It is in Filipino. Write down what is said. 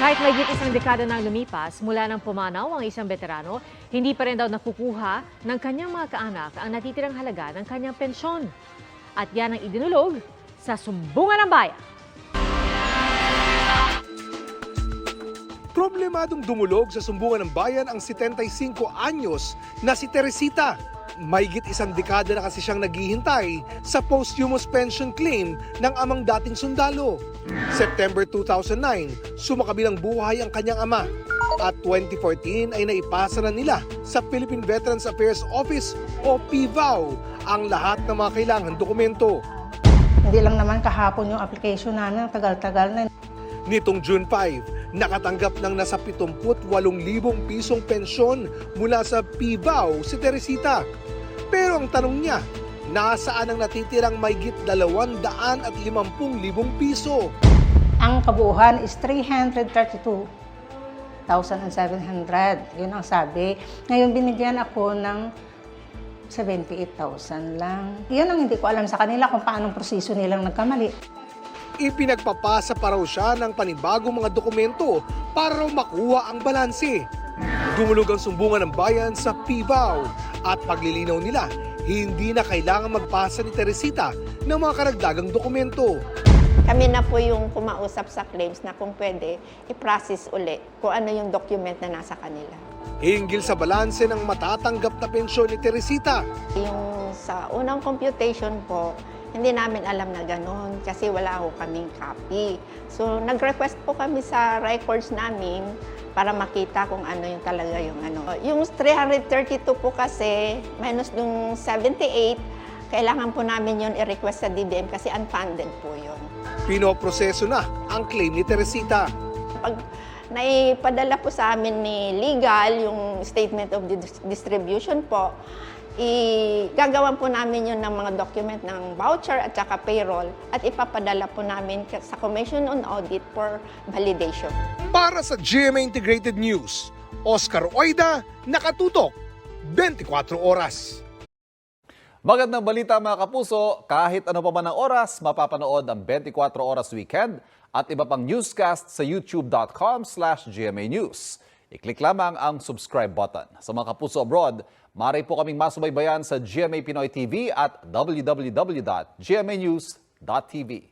Kahit may isang dekada nang lumipas mula nang pumanaw ang isang veterano, hindi pa rin daw nakukuha ng kanyang mga kaanak ang natitirang halaga ng kanyang pensyon. At yan ang idinulog sa Sumbungan ng Bayan. Problemadong dumulog sa sumbungan ng bayan ang 75 anyos na si Teresita. Mayigit isang dekada na kasi siyang naghihintay sa posthumous pension claim ng amang dating sundalo. September 2009, sumakabilang buhay ang kanyang ama. At 2014 ay naipasa na nila sa Philippine Veterans Affairs Office o PVAO ang lahat ng mga kailangan dokumento. Hindi lang naman kahapon yung application namin, tagal-tagal na. Nitong June 5, nakatanggap ng nasa 78,000 pisong pensyon mula sa PVAO si Teresita. Pero ang tanong niya, nasaan ang natitirang mayigit 250,000 piso? Ang kabuuan is 332,700. Yun ang sabi. Ngayon binigyan ako ng 78,000 lang. Yun ang hindi ko alam sa kanila kung paanong proseso nilang nagkamali. Ipinagpapasa pa raw siya ng panibagong mga dokumento para raw makuha ang balanse. Dumulog ang sumbungan ng bayan sa PVAO at paglilinaw nila, hindi na kailangan magpasa ni Teresita ng mga karagdagang dokumento. Kami na po yung kumausap sa claims na kung pwede, i-process uli kung ano yung document na nasa kanila. Hinggil sa balanse ng matatanggap na pensyon ni Teresita, Yung sa unang computation po, hindi namin alam na ganun kasi wala ho kaming copy. So, nag-request po kami sa records namin para makita kung ano yung talaga yung ano. Yung 332 po kasi, minus yung 78, kailangan po namin yun i-request sa DBM kasi unfunded po yun. pinoproseso na ang claim ni Teresita. Pag naipadala po sa amin ni legal yung statement of dis- distribution po, igagawan po namin yun ng mga document ng voucher at saka payroll at ipapadala po namin sa Commission on Audit for validation. Para sa GMA Integrated News, Oscar Oida, nakatutok 24 oras. Magandang balita mga kapuso, kahit ano pa man ang oras, mapapanood ang 24 Oras Weekend at iba pang newscast sa youtube.com slash GMA News. I-click lamang ang subscribe button. Sa mga kapuso abroad, maaari po kaming masubaybayan sa GMA Pinoy TV at www.gmanews.tv.